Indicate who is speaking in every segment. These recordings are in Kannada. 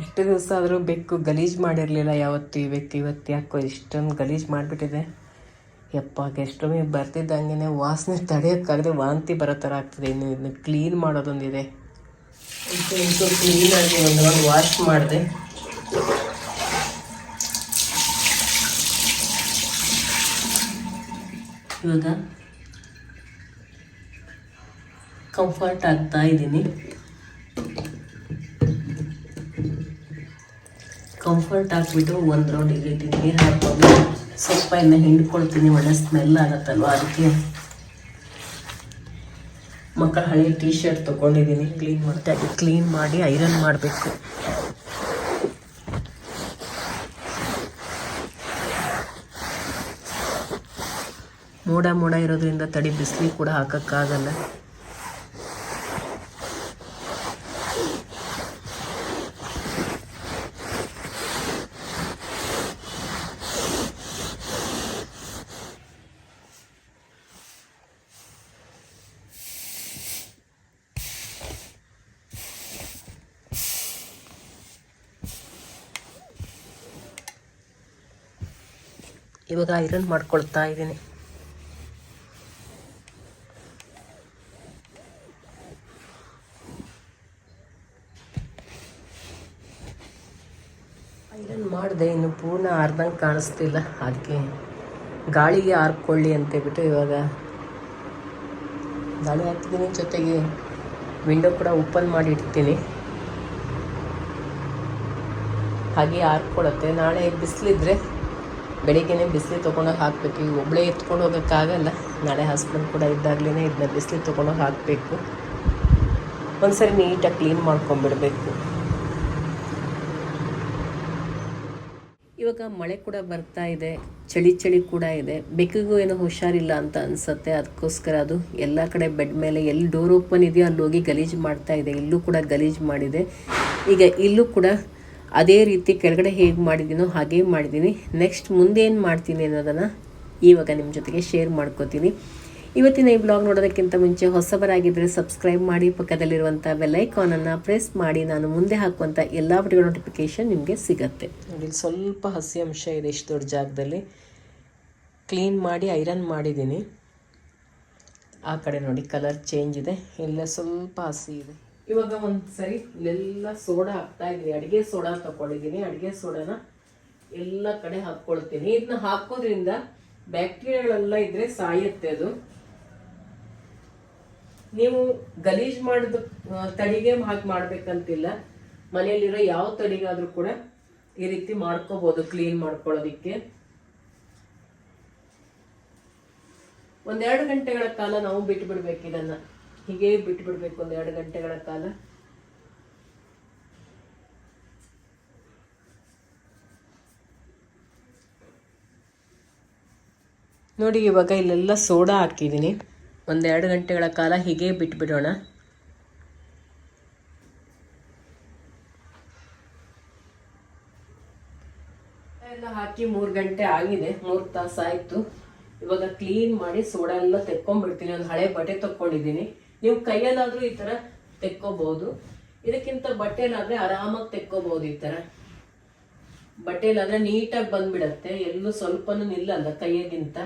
Speaker 1: ಎಷ್ಟು ದಿವಸ ಆದರೂ ಬೆಕ್ಕು ಗಲೀಜು ಮಾಡಿರಲಿಲ್ಲ ಯಾವತ್ತು ಈ ಬೆಕ್ಕು ಇವತ್ತು ಯಾಕೋ ಇಷ್ಟೊಂದು ಗಲೀಜು ಮಾಡಿಬಿಟ್ಟಿದೆ. ಯಪ್ಪ ಮೇ ಬರ್ತಿದ್ದಂಗೆ ವಾಸನೆ ತಡೆಯೋಕ್ಕಾಗದೆ ವಾಂತಿ ಬರೋ ಥರ ಆಗ್ತದೆ. ಇನ್ನು ಇದನ್ನ ಕ್ಲೀನ್ ಮಾಡೋದೊಂದಿದೆ. ಇಂಟು ಕ್ಲೀನಾಗಿ ಒಂದು ವಾಶ್ ಮಾಡಿದೆ. ಇವಾಗ ಕಂಫರ್ಟ್ ಆಗ್ತಾ ಇದ್ದೀನಿ. ಕಂಫರ್ಟ್ ಹಾಕ್ಬಿಟ್ಟು ಒಂದು ರೌಂಡ್ ಇಲ್ಲಿ ನೀರು ಹಾಕ್ಕೊಂಡು ಸ್ವಲ್ಪ ಇನ್ನು ಹಿಂಡ್ಕೊಳ್ತೀನಿ, ಒಳ್ಳೆ ಸ್ಮೆಲ್ ಆಗುತ್ತಲ್ವ ಅದಕ್ಕೆ. ಮಕ್ಕಳ ಹಳೆ ಟೀ ಶರ್ಟ್ ತೊಗೊಂಡಿದ್ದೀನಿ ಕ್ಲೀನ್ ಮಾಡ್ತಾ ಕ್ಲೀನ್ ಮಾಡಿ ಐರನ್ ಮಾಡಬೇಕು. ಮೋಡ ಮೋಡ ಇರೋದ್ರಿಂದ ತಡಿ, ಬಿಸಿಲಿ ಕೂಡ ಹಾಕೋಕ್ಕಾಗಲ್ಲ. ಇವಾಗ ಐರನ್ ಮಾಡ್ಕೊಳ್ತಾ ಇದ್ದೀನಿ. ಐರನ್ ಮಾಡಿದೆ ಇನ್ನು ಪೂರ್ಣ ಆರ್ದಂಗೆ ಕಾಣಿಸ್ತಿಲ್ಲ. ಅದಕ್ಕೆ ಗಾಳಿಗೆ ಆರ್ಕೊಳ್ಳಿ ಅಂತೇಳ್ಬಿಟ್ಟು ಇವಾಗ ಗಾಳಿ ಹಾಕ್ತಿದ್ದೀನಿ ಜೊತೆಗೆ ವಿಂಡೋ ಕೂಡ ಓಪನ್ ಮಾಡಿ ಇಡ್ತೀನಿ ಹಾಗೆ ಆರ್ಕೊಳ್ಳುತ್ತೆ. ನಾಳೆ ಬಿಸಿಲಿದ್ರೆ ಬೆಳಿಗ್ಗೆನೇ ಬಿಸಿಲು ತೊಗೊಂಡೋಗಿ ಹಾಕಬೇಕು. ಈಗ ಒಬ್ಬಳೇ ಎತ್ಕೊಂಡು ಹೋಗೋಕ್ಕಾಗಲ್ಲ. ನಾಳೆ ಹಸ್ಬೆಂಡ್ ಕೂಡ ಇದ್ದಾಗಲೇ ಇದನ್ನ ಬಿಸಿಲು ತೊಗೊಂಡೋಗಿ ಹಾಕಬೇಕು. ಒಂದ್ಸರಿ ನೀಟಾಗಿ ಕ್ಲೀನ್ ಮಾಡ್ಕೊಂಬಿಡ್ಬೇಕು. ಇವಾಗ ಮಳೆ ಕೂಡ ಬರ್ತಾ ಇದೆ. ಚಳಿ ಚಳಿ ಕೂಡ ಇದೆ. ಬೆಕ್ಕಿಗೂ ಏನೋ ಹುಷಾರಿಲ್ಲ ಅಂತ ಅನ್ಸುತ್ತೆ. ಅದಕ್ಕೋಸ್ಕರ ಅದು ಎಲ್ಲ ಕಡೆ ಬೆಡ್ ಮೇಲೆ ಎಲ್ಲಿ ಡೋರ್ ಓಪನ್ ಇದೆಯೋ ಅಲ್ಲಿ ಹೋಗಿ ಗಲೀಜು ಮಾಡ್ತಾ ಇದೆ. ಇಲ್ಲೂ ಕೂಡ ಗಲೀಜು ಮಾಡಿದೆ. ಈಗ ಇಲ್ಲೂ ಕೂಡ ಅದೇ ರೀತಿ ಕೆಳಗಡೆ ಹೇಗೆ ಮಾಡಿದ್ದೀನೋ ಹಾಗೇ ಮಾಡಿದ್ದೀನಿ ನೆಕ್ಸ್ಟ್ ಮುಂದೆ ಏನು ಮಾಡ್ತೀನಿ ಅನ್ನೋದನ್ನು ಇವಾಗ ನಿಮ್ಮ ಜೊತೆಗೆ ಶೇರ್ ಮಾಡ್ಕೋತೀನಿ. ಇವತ್ತಿನ ಈ ಬ್ಲಾಗ್ ನೋಡೋದಕ್ಕಿಂತ ಮುಂಚೆ ಹೊಸಬರಾಗಿದ್ದರೆ ಸಬ್ಸ್ಕ್ರೈಬ್ ಮಾಡಿ ಪಕ್ಕದಲ್ಲಿರುವಂಥ ಬೆಲ್ಲೈಕಾನನ್ನು ಪ್ರೆಸ್ ಮಾಡಿ, ನಾನು ಮುಂದೆ ಹಾಕುವಂಥ ಎಲ್ಲ ವಿಡಿಯೋ ನೋಟಿಫಿಕೇಷನ್ ನಿಮಗೆ ಸಿಗುತ್ತೆ. ಇಲ್ಲಿ ಸ್ವಲ್ಪ ಹಸಿ ಅಂಶ ಇದೆ ಇಷ್ಟು ದೊಡ್ಡ ಜಾಗದಲ್ಲಿ. ಕ್ಲೀನ್ ಮಾಡಿ ಐರನ್ ಮಾಡಿದ್ದೀನಿ ಆ ಕಡೆ ನೋಡಿ ಕಲರ್ ಚೇಂಜ್ ಇದೆ. ಎಲ್ಲ ಸ್ವಲ್ಪ ಹಸಿ ಇದೆ. ಇವಾಗ ಒಂದು ಸರಿ ಇಲ್ಲೆಲ್ಲ ಸೋಡಾ ಹಾಕ್ತಾ ಇದ್ದೀನಿ. ಅಡುಗೆ ಸೋಡಾ ತಗೊಂಡಿದ್ದೀನಿ ಅಡುಗೆ ಸೋಡಾನ ಎಲ್ಲ ಕಡೆ ಹಾಕ್ಕೊಳ್ತೀನಿ. ಇದನ್ನ ಹಾಕೋದ್ರಿಂದ ಬ್ಯಾಕ್ಟೀರಿಯಾಗಳೆಲ್ಲ ಇದ್ರೆ ಸಾಯುತ್ತೆ ಅದು. ನೀವು ಗಲೀಜ್ ಮಾಡಿದ ತಡಿಗೆ ಹಾಕಿ ಮಾಡ್ಬೇಕಂತಿಲ್ಲ. ಮನೆಯಲ್ಲಿರೋ ಯಾವ ತಡಿಗಾದ್ರೂ ಕೂಡ ಈ ರೀತಿ ಮಾಡ್ಕೋಬಹುದು ಕ್ಲೀನ್ ಮಾಡ್ಕೊಳ್ಳೋದಿಕ್ಕೆ. ಒಂದೆರಡು ಗಂಟೆಗಳ ಕಾಲ ನಾವು ಬಿಟ್ಟು ಬಿಡ್ಬೇಕು ಇದನ್ನ. ಹೀಗೆ ಬಿಟ್ಬಿಡ್ಬೇಕು ಒಂದು ಎರಡು ಗಂಟೆಗಳ ಕಾಲ. ನೋಡಿ, ಇವಾಗ ಇಲ್ಲೆಲ್ಲ ಸೋಡಾ ಹಾಕಿದ್ದೀನಿ. ಒಂದೆರಡು ಗಂಟೆಗಳ ಕಾಲ ಹೀಗೆ ಬಿಟ್ಬಿಡೋಣ. ಎಲ್ಲ ಹಾಕಿ ಮೂರು ಗಂಟೆ ಆಗಿದೆ, ಮೂರು ತಾಸು ಆಯಿತು. ಇವಾಗ ಕ್ಲೀನ್ ಮಾಡಿ ಸೋಡಾ ಎಲ್ಲ ತೆಕ್ಕೊಂಡ್ಬಿಡ್ತೀನಿ, ಒಂದು ಹಳೆ ಬಟ್ಟೆ ತಕ್ಕೊಂಡಿದ್ದೀನಿ. ನೀವು ಕೈಯಲ್ಲಾದ್ರೂ ಈ ಥರ ತೆಕ್ಕೋಬಹುದು ಇದಕ್ಕಿಂತ ಬಟ್ಟೆಲಾದ್ರೆ ಆರಾಮಾಗಿ ತೆಕ್ಕೋಬಹುದು ಈ ಥರ ಬಟ್ಟೆಲಾದ್ರೆ ನೀಟಾಗಿ ಬಂದ್ಬಿಡತ್ತೆ. ಎಲ್ಲೂ ಸ್ವಲ್ಪನೂ ನಿಲ್ಲಲ್ಲ ಕೈಯಾಗಿಂತ.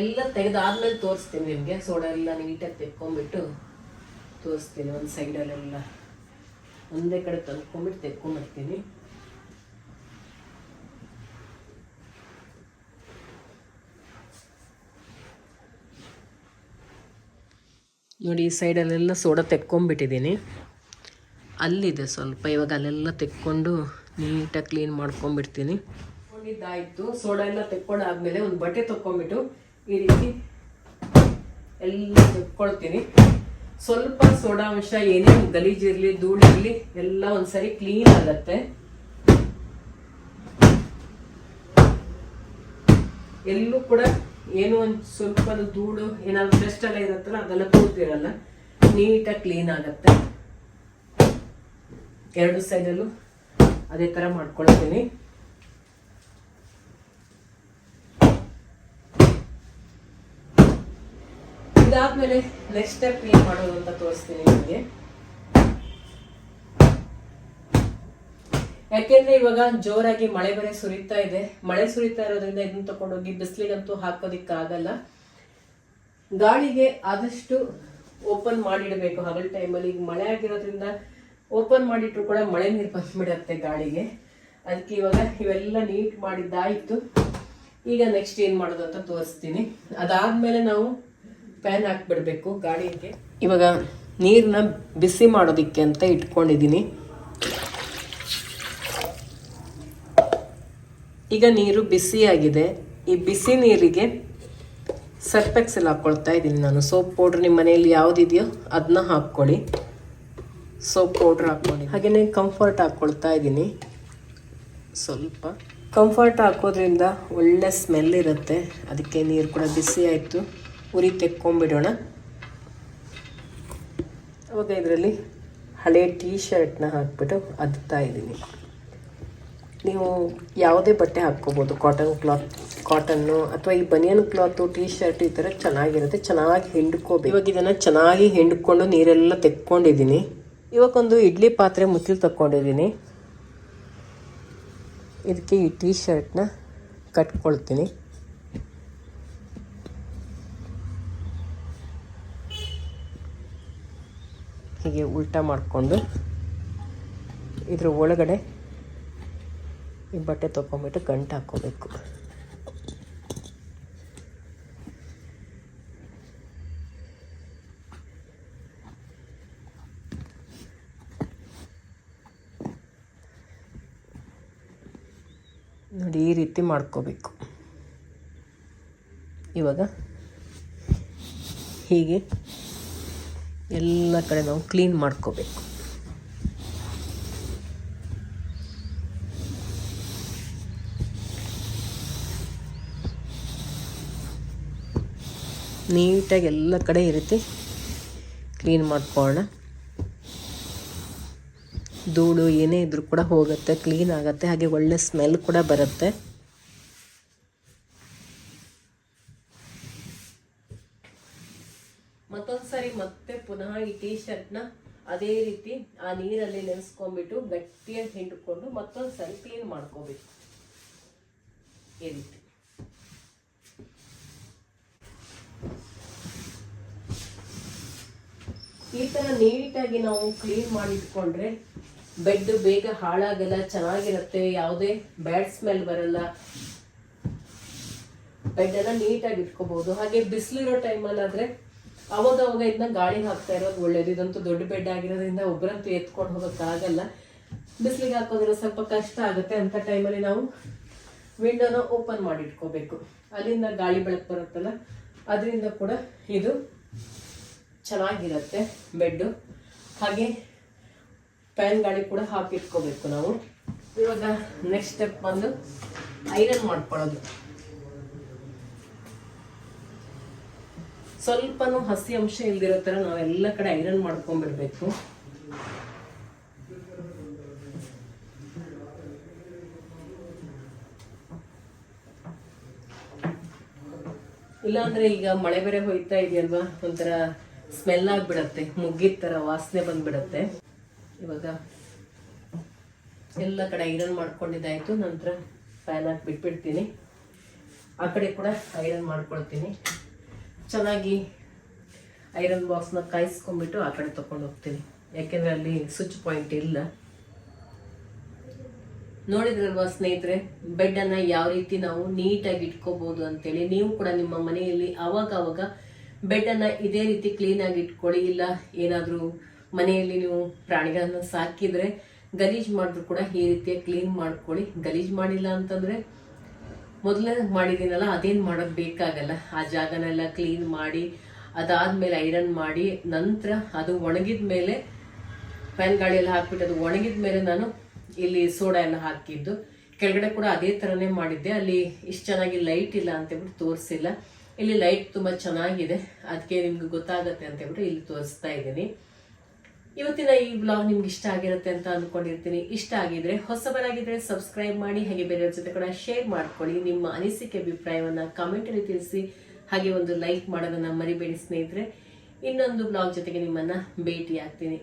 Speaker 1: ಎಲ್ಲ ತೆಗೆದಾದ್ಮೇಲೆ ತೋರಿಸ್ತೀನಿ ನಿಮಗೆ. ಸೋಡಾ ಎಲ್ಲ ನೀಟಾಗಿ ತೆಕ್ಕೊಂಬಿಟ್ಟು ತೋರಿಸ್ತೀನಿ ಒಂದು ಸೈಡಲ್ಲೆಲ್ಲ ಒಂದೇ ಕಡೆ ತಂದ್ಕೊಂಬಿಟ್ಟು ತೆಕ್ಕೊಂಬಿಡ್ತೀನಿ ನೋಡಿ, ಈ ಸೈಡಲ್ಲೆಲ್ಲ ಸೋಡಾ ತೆಕ್ಕೊಂಬಿಟ್ಟಿದ್ದೀನಿ ಅಲ್ಲಿದೆ ಸ್ವಲ್ಪ. ಇವಾಗ ಅಲ್ಲೆಲ್ಲ ತೆಕ್ಕೊಂಡು ನೀಟಾಗಿ ಕ್ಲೀನ್ ಮಾಡ್ಕೊಂಬಿಡ್ತೀನಿ ಇದಾಯಿತು. ಸೋಡಾ ಎಲ್ಲ ತೆಕ್ಕೊಂಡಾದ್ಮೇಲೆ ಒಂದು ಬಟ್ಟೆ ತಕ್ಕೊಂಬಿಟ್ಟು ಈ ರೀತಿ ಎಲ್ಲ ತೆಕ್ಕೊಳ್ತೀನಿ. ಸ್ವಲ್ಪ ಸೋಡಾ ಅಂಶ, ಏನೇ ಗಲೀಜಿರ್ಲಿ ಧೂಳಿರ್ಲಿ ಎಲ್ಲ ಒಂದ್ಸರಿ ಕ್ಲೀನ್ ಆಗತ್ತೆ. ಎಲ್ಲೂ ಕೂಡ ಏನು ಒಂದು ಸ್ವಲ್ಪ ಧೂಳು ಏನಾದ್ರು ಡಸ್ಟ್ ಎಲ್ಲ ಇರುತ್ತಲ್ಲ, ಅದೆಲ್ಲ ಕೂತಿರಲ್ಲ ನೀಟಾಗಿ ಕ್ಲೀನ್ ಆಗುತ್ತೆ. ಎರಡು ಸೈಡಲ್ಲೂ ಅದೇ ಥರ ಮಾಡ್ಕೊಳ್ತೀನಿ. ಇದಾದ್ಮೇಲೆ ನೆಕ್ಸ್ಟ್ ಸ್ಟೆಪ್ ಏನ್ ಮಾಡೋದು ಅಂತ ತೋರಿಸ್ತೀನಿ ನಿಮಗೆ. ಯಾಕೆಂದ್ರೆ ಇವಾಗ ಜೋರಾಗಿ ಮಳೆ ಬೇರೆ ಸುರಿತಾ ಇದೆ. ಮಳೆ ಸುರಿತಾ ಇರೋದ್ರಿಂದ ಇದನ್ನ ತಗೊಂಡೋಗಿ ಬಿಸಿಲಿಗಂತೂ ಹಾಕೋದಿಕ್ಕಾಗಲ್ಲ. ಗಾಳಿಗೆ ಆದಷ್ಟು ಓಪನ್ ಮಾಡಿಡಬೇಕು. ಹಗಲ್ ಟೈಮಲ್ಲಿ ಈಗ ಮಳೆ ಆಗಿರೋದ್ರಿಂದ ಓಪನ್ ಮಾಡಿಟ್ರು ಕೂಡ ಮಳೆ ನೀರು ಬಂದ್ಬಿಡತ್ತೆ ಗಾಳಿಗೆ. ಅದಕ್ಕೆ ಇವಾಗ ಇವೆಲ್ಲ ನೀಟ್ ಮಾಡಿದ್ದಾಯ್ತು. ಈಗ ನೆಕ್ಸ್ಟ್ ಏನ್ ಮಾಡೋದು ಅಂತ ತೋರಿಸ್ತೀನಿ. ಅದಾದ್ಮೇಲೆ ನಾವು ಪ್ಯಾನ್ ಹಾಕ್ಬಿಡ್ಬೇಕು ಗಾಳಿಗೆ ಇವಾಗ ನೀರನ್ನ ಬಿಸಿ ಮಾಡೋದಿಕ್ಕೆ ಅಂತ ಇಟ್ಕೊಂಡಿದ್ದೀನಿ. ಈಗ ನೀರು ಬಿಸಿಯಾಗಿದೆ. ಈ ಬಿಸಿ ನೀರಿಗೆ ಸರ್ಪೆಕ್ಸೆಲ್ ಹಾಕ್ಕೊಳ್ತಾ ಇದ್ದೀನಿ ನಾನು. ಸೋಪ್ ಪೌಡ್ರ್ ನಿಮ್ಮ ಮನೆಯಲ್ಲಿ ಯಾವುದಿದೆಯೋ ಅದನ್ನ ಹಾಕ್ಕೊಳ್ಳಿ. ಸೋಪ್ ಪೌಡ್ರ್ ಹಾಕ್ಕೊಳ್ಳಿ ಹಾಗೆಯೇ ಕಂಫರ್ಟ್ ಹಾಕ್ಕೊಳ್ತಾ ಇದ್ದೀನಿ. ಸ್ವಲ್ಪ. ಕಂಫರ್ಟ್ ಹಾಕೋದ್ರಿಂದ ಒಳ್ಳೆ ಸ್ಮೆಲ್ ಇರುತ್ತೆ. ಅದಕ್ಕೆ ನೀರು ಕೂಡ ಬಿಸಿ ಆಯಿತು. ಉರಿ ತೆಕ್ಕೊಂಬಿಡೋಣ ಅವಾಗ ಇದರಲ್ಲಿ ಹಳೆ ಟೀ ಶರ್ಟ್ನ ಹಾಕ್ಬಿಟ್ಟು ಅದ್ತಾ ಇದ್ದೀನಿ. ನೀವು ಯಾವುದೇ ಬಟ್ಟೆ ಹಾಕ್ಕೋಬೋದು. ಕಾಟನ್ ಕ್ಲಾತ್, ಕಾಟನ್ನು ಅಥವಾ ಈ ಬನಿಯನ್ ಕ್ಲಾತು ಟೀ ಶರ್ಟ್ ಈ ಥರ ಚೆನ್ನಾಗಿರುತ್ತೆ. ಚೆನ್ನಾಗಿ ಹಿಂಡ್ಕೋಬೇಕು. ಇವಾಗ ಇದನ್ನು ಚೆನ್ನಾಗಿ ಹಿಂಡ್ಕೊಂಡು ನೀರೆಲ್ಲ ತೆಕ್ಕೊಂಡಿದ್ದೀನಿ. ಇವಾಗೊಂದು ಇಡ್ಲಿ ಪಾತ್ರೆ ಮುಚ್ಚಲು ತಕ್ಕೊಂಡಿದ್ದೀನಿ. ಇದಕ್ಕೆ ಈ ಟೀ ಶರ್ಟ್ನ ಕಟ್ಕೊಳ್ತೀನಿ. ಹೀಗೆ ಉಲ್ಟಾ ಮಾಡಿಕೊಂಡು ಇದ್ರ ಒಳಗಡೆ ಈ ಬಟ್ಟೆ ತೊಗೊಂಬಿಟ್ಟು ಗಂಟು ಹಾಕ್ಕೋಬೇಕು. ನೋಡಿ, ಈ ರೀತಿ ಮಾಡ್ಕೋಬೇಕು. ಇವಾಗ ಹೀಗೆ ಎಲ್ಲ ಕಡೆ ನಾವು ಕ್ಲೀನ್ ಮಾಡ್ಕೋಬೇಕು. ನೀಟಾಗಿ ಎಲ್ಲ ಕಡೆ ಈ ರೀತಿ ಕ್ಲೀನ್ ಮಾಡ್ಕೊಳ್ಳೋಣ. ಧೂಳು ಏನೇ ಇದ್ರೂ ಕೂಡ ಹೋಗುತ್ತೆ, ಕ್ಲೀನ್ ಆಗುತ್ತೆ, ಹಾಗೆ ಒಳ್ಳೆ ಸ್ಮೆಲ್ ಕೂಡ ಬರುತ್ತೆ. ಮತ್ತೊಂದ್ಸರಿ ಮತ್ತೆ ಪುನಃ ಈ ಟೀ ಶರ್ಟ್ನ ಅದೇ ರೀತಿ ಆ ನೀರಲ್ಲಿ ನೆನೆಸ್ಕೊಂಡ್ಬಿಟ್ಟು ಗಟ್ಟಿಯಾಗಿ ಹಿಂಡ್ಕೊಂಡು ಮತ್ತೊಂದ್ಸರಿ ಕ್ಲೀನ್ ಮಾಡ್ಕೋಬೇಕು. ಈ ರೀತಿ. ಈ ಥರ ನೀಟಾಗಿ ನಾವು ಕ್ಲೀನ್ ಮಾಡಿ ಇಟ್ಕೊಂಡ್ರೆ ಬೆಡ್ ಬೇಗ ಹಾಳಾಗಲ್ಲ, ಚೆನ್ನಾಗಿರುತ್ತೆ, ಯಾವುದೇ ಬ್ಯಾಡ್ ಸ್ಮೆಲ್ ಬರಲ್ಲ. ಬೆಡ್ ಎಲ್ಲ ನೀಟಾಗಿ ಇಟ್ಕೋಬಹುದು ಹಾಗೆ ಬಿಸಿಲಿರೋ ಟೈಮಲ್ಲಾದ್ರೆ ಅವಾಗ ಅವಾಗ ಇದನ್ನ ಗಾಳಿ ಹಾಕ್ತಾ ಇರೋದು ಒಳ್ಳೇದು. ಇದಂತೂ ದೊಡ್ಡ ಬೆಡ್ ಆಗಿರೋದ್ರಿಂದ ಒಬ್ಬರಂತೂ ಎತ್ಕೊಂಡು ಹೋಗೋಕ್ಕಾಗಲ್ಲ. ಬಿಸಿಲಿಗೆ ಹಾಕೋದ್ರೆ ಸ್ವಲ್ಪ ಕಷ್ಟ ಆಗುತ್ತೆ ಅಂತ ಟೈಮಲ್ಲಿ ನಾವು ವಿಂಡೋನ ಓಪನ್ ಮಾಡಿ ಇಟ್ಕೋಬೇಕು ಅಲ್ಲಿಂದ ಗಾಳಿ ಬೆಳಕು ಬರುತ್ತಲ್ಲ, ಅದರಿಂದ ಕೂಡ ಇದು ಚೆನ್ನಾಗಿರುತ್ತೆ ಬೆಡ್ಡು. ಹಾಗೆ ಫ್ಯಾನ್ ಗಾಳಿ ಕೂಡ ಹಾಕಿಟ್ಕೋಬೇಕು ನಾವು. ಇವಾಗ ನೆಕ್ಸ್ಟ್ ಸ್ಟೆಪ್ ಬಂದು ಐರನ್ ಮಾಡ್ಕೊಳ್ಳೋದು. ಸ್ವಲ್ಪನೂ ಹಸಿ ಅಂಶ ಇಲ್ದಿರೋ ಥರ ನಾವೆಲ್ಲ ಕಡೆ ಐರನ್ ಮಾಡ್ಕೊಂಡ್ಬಿಡ್ಬೇಕು ಇಲ್ಲಾಂದ್ರೆ ಈಗ ಮಳೆ ಬೇರೆ ಹೋಯ್ತಾ ಇದೆಯಲ್ವಾ? ಒಂಥರ ಸ್ಮೆಲ್ ಆಗ್ಬಿಡತ್ತೆ. ಮುಗ್ಗಿದ ಥರ ವಾಸನೆ ಬಂದ್ಬಿಡತ್ತೆ. ಇವಾಗ ಎಲ್ಲ ಕಡೆ ಐರನ್ ಮಾಡ್ಕೊಂಡಿದ್ದಾಯ್ತು. ನಂತರ ಫ್ಯಾನ್ ಹಾಕಿ ಬಿಟ್ಬಿಡ್ತೀನಿ. ಆ ಕಡೆ ಕೂಡ ಐರನ್ ಮಾಡ್ಕೊಳ್ತೀನಿ. ಚೆನ್ನಾಗಿ ಐರನ್ ಬಾಕ್ಸ್ನ ಕಾಯಿಸ್ಕೊಂಡ್ಬಿಟ್ಟು ಆ ಕಡೆ ತಗೊಂಡು ಹೋಗ್ತೀನಿ. ಯಾಕೆಂದ್ರೆ ಅಲ್ಲಿ ಸ್ವಿಚ್ ಪಾಯಿಂಟ್ ಇಲ್ಲ. ನೋಡಿದ್ರಲ್ವಾ ಸ್ನೇಹಿತರೆ ಬೆಡ್ ಅನ್ನ ಯಾವ ರೀತಿ ನಾವು ನೀಟಾಗಿ ಇಟ್ಕೋಬಹುದು ಅಂತೇಳಿ. ನೀವು ಕೂಡ ನಿಮ್ಮ ಮನೆಯಲ್ಲಿ ಅವಾಗ ಬೆಡ್ ಅನ್ನ ಇದೇ ರೀತಿ ಕ್ಲೀನ್ ಆಗಿ ಇಟ್ಕೊಳ್ಳಿ. ಇಲ್ಲ ಏನಾದರೂ ಮನೆಯಲ್ಲಿ ನೀವು ಪ್ರಾಣಿಗಳನ್ನು ಸಾಕಿದ್ರೆ ಗಲೀಜ್ ಮಾಡಿದ್ರು ಕೂಡ ಈ ರೀತಿಯ ಕ್ಲೀನ್ ಮಾಡ್ಕೊಳ್ಳಿ. ಗಲೀಜ್ ಮಾಡಿಲ್ಲ ಅಂತಂದ್ರೆ ಮೊದಲೇ ಮಾಡಿದ್ದೀನಲ್ಲ, ಅದೇನು ಮಾಡೋದು ಬೇಕಾಗಲ್ಲ. ಆ ಜಾಗನೆಲ್ಲ ಕ್ಲೀನ್ ಮಾಡಿ, ಅದಾದಮೇಲೆ ಐರನ್ ಮಾಡಿ, ನಂತರ ಅದು ಒಣಗಿದ ಮೇಲೆ ಫ್ಯಾನ್ ಗಾಳಿಯಲ್ಲಿ ಹಾಕಿಬಿಟ್ಟು ಅದು ಒಣಗಿದ ಮೇಲೆ ನಾನು ಇಲ್ಲಿ ಸೋಡಾ ಎಲ್ಲ ಹಾಕಿದ್ದು. ಕೆಳಗಡೆ ಕೂಡ ಅದೇ ಥರನೇ ಮಾಡಿದ್ದೆ. ಅಲ್ಲಿ ಇಷ್ಟು ಚೆನ್ನಾಗಿ ಲೈಟ್ ಇಲ್ಲ ಅಂತೇಳ್ಬಿಟ್ಟು ತೋರಿಸಿಲ್ಲ. ಇಲ್ಲಿ ಲೈಟ್ ತುಂಬ ಚೆನ್ನಾಗಿದೆ. ಅದಕ್ಕೆ ನಿಮ್ಗೆ ಗೊತ್ತಾಗತ್ತೆ ಅಂತೇಳ್ಬಿಟ್ಟು ಇಲ್ಲಿ ತೋರಿಸ್ತಾ ಇದ್ದೀನಿ. ಇವತ್ತಿನ ಈ ಬ್ಲಾಗ್ ನಿಮ್ಗೆ ಇಷ್ಟ ಆಗಿರುತ್ತೆ ಅಂತ ಅಂದ್ಕೊಂಡಿರ್ತೀನಿ ಇಷ್ಟ ಆಗಿದ್ರೆ ಹೊಸಬರಾಗಿದ್ರೆ ಸಬ್ಸ್ಕ್ರೈಬ್ ಮಾಡಿ, ಹಾಗೆ ಬೇರೆಯವ್ರ ಜೊತೆ ಕೂಡ ಶೇರ್ ಮಾಡ್ಕೊಳ್ಳಿ. ನಿಮ್ಮ ಅನಿಸಿಕೆ, ಅಭಿಪ್ರಾಯವನ್ನ ಕಮೆಂಟ್ ಅಲ್ಲಿ ತಿಳಿಸಿ, ಹಾಗೆ ಒಂದು ಲೈಕ್ ಮಾಡೋದನ್ನ ಮರಿಬೇಡಿ ಸ್ನೇಹಿತರೆ. ಇನ್ನೊಂದು ಬ್ಲಾಗ್ ಜೊತೆಗೆ ನಿಮ್ಮನ್ನ ಭೇಟಿ ಆಗ್ತೀನಿ